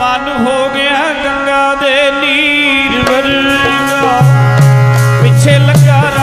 ਮਨ ਹੋ ਗਿਆ ਗੰਗਾ ਦੇ ਨੀਰ ਵਰਗਾ। ਪਿੱਛੇ ਲੱਗਾ